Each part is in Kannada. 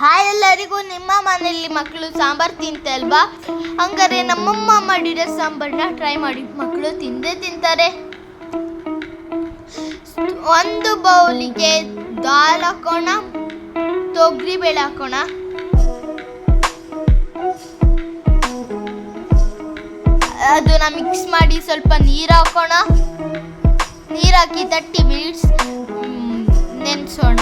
ಹಾಯ್ ಎಲ್ಲರಿಗೂ ನಿಮ್ಮ ಮನೆಯಲ್ಲಿ ಮಕ್ಕಳು ಸಾಂಬಾರು ತಿಂತಲ್ವಾ ಹಂಗಾರೆ ನಮ್ಮಮ್ಮ ಮಾಡಿರೋ ಸಾಂಬಾರನ್ನ ಟ್ರೈ ಮಾಡಿ. ಮಕ್ಕಳು ತಿಂದೇ ತಿಂತಾರೆ. ಒಂದು ಬೌಲಿಗೆ ದಾಲ್ ಹಾಕೋಣ, ತೊಗರಿ ಬೇಳೆ ಹಾಕೋಣ. ಅದನ್ನ ಮಿಕ್ಸ್ ಮಾಡಿ ಸ್ವಲ್ಪ ನೀರು ಹಾಕೋಣ. ನೀರು ಹಾಕಿ ತಟ್ಟಿ ಮಿನಿಟ್ಸ್ ನೆನೆಸೋಣ.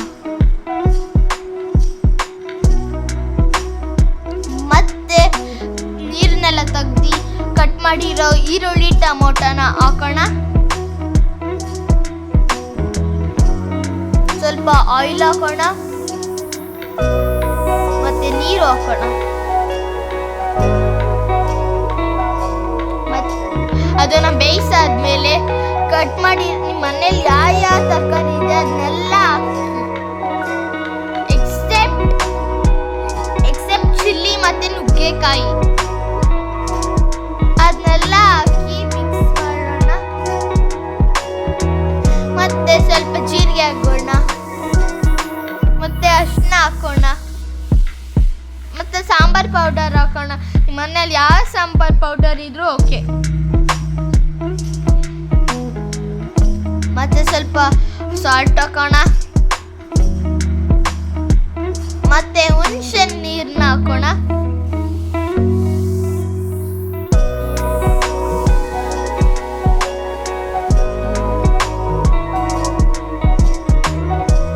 ನೀರನ್ನೆಲ್ಲ ತೆಗ್ದು ಕಟ್ ಮಾಡಿರೋ ಈರುಳ್ಳಿ, ಟಮೋಟನ ಹಾಕೋಣ. ಸ್ವಲ್ಪ ಆಯಿಲ್ ಹಾಕೋಣ. ಮತ್ತೆ ನೀರು ಹಾಕೋಣ. ಅದನ್ನ ಬೇಯಿಸಾದ್ಮೇಲೆ ಕಟ್ ಮಾಡಿ ನಿಮ್ಮ ಮನೇಲಿ ಯಾವ ಯಾವ ತರಕಾರಿ ಇದೆ ಅದನ್ನೆಲ್ಲ ಎಕ್ಸೆಪ್ಟ್ ಎಕ್ಸೆಪ್ಟ್ ಚಿಲ್ಲಿ ಮತ್ತೆ ನುಗ್ಗೆಕಾಯಿ. ಹಾಕೋಣ. ಮತ್ತೆ ಸಾಂಬಾರ್ ಪೌಡರ್ ಹಾಕೋಣ. ನಿಮ್ಮ ಮನೇಲಿ ಯಾವ ಸಾಂಬಾರ್ ಪೌಡರ್ ಇದ್ರೂ ಓಕೆ ಮತ್ತೆ ಸ್ವಲ್ಪ ಸಾಲ್ಟ್ ಹಾಕೋಣ. ಮತ್ತೆ ಹುಣಸೆ ನೀರನ್ನ ಹಾಕೋಣ.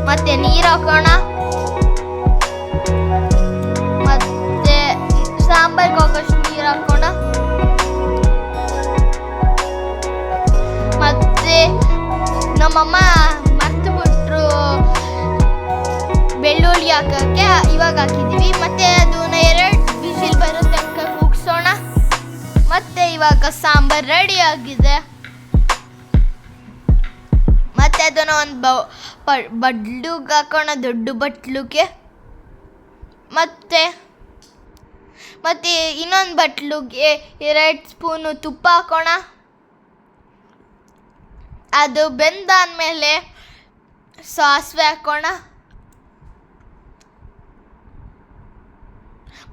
ಮತ್ತೆ ನೀರು ಹಾಕೋಣ. ಇವಾಗ ಹಾಕಿದೀವಿ ಮತ್ತೆ ಅದನ್ನ ಎರಡು ಬಿಸಿಲು ಬರೋ ತನಕ ಕೂಗ್ಸೋಣ. ಮತ್ತೆ ಇವಾಗ ಸಾಂಬಾರ್ ರೆಡಿ ಆಗಿದೆ. ಮತ್ತೆ ಅದನ್ನ ಒಂದು ಬ ಹಾಕೋಣ, ದೊಡ್ಡ ಬಟ್ಲುಗೆ. ಮತ್ತೆ ಮತ್ತೆ ಇನ್ನೊಂದು ಬಟ್ಲುಗೆ ಎರಡು ಸ್ಪೂನು ತುಪ್ಪ ಹಾಕೋಣ. ಅದು ಬೆಂದಾದ್ಮೇಲೆ ಸಾಸಿವೆ ಹಾಕೋಣ.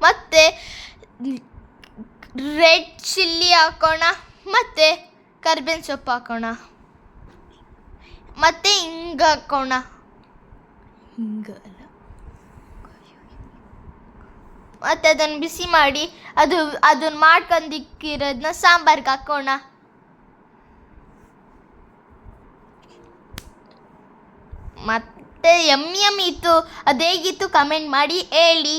ಮತ್ತೆ ರೆಡ್ ಚಿಲ್ಲಿ ಹಾಕೋಣ ಮತ್ತೆ ಕರ್ಬೇವಿನ ಸೊಪ್ಪು ಹಾಕೋಣ ಮತ್ತೆ ಹಿಂಗ ಹಾಕೋಣ. ಹಿಂಗ ಅಲ್ಲ. ಮತ್ತೆ ಅದನ್ನು ಬಿಸಿ ಮಾಡಿ ಅದು ಅದನ್ನ ಮಾಡ್ಕೊಂಡಿಕ್ಕಿರೋದನ್ನ ಸಾಂಬಾರ್ಗೆ ಹಾಕೋಣ. ಮತ್ತೆ ಎಂ ಎಂ ಇತ್ತು ಅದು ಹೇಗಿತ್ತು ಕಮೆಂಟ್ ಮಾಡಿ ಹೇಳಿ.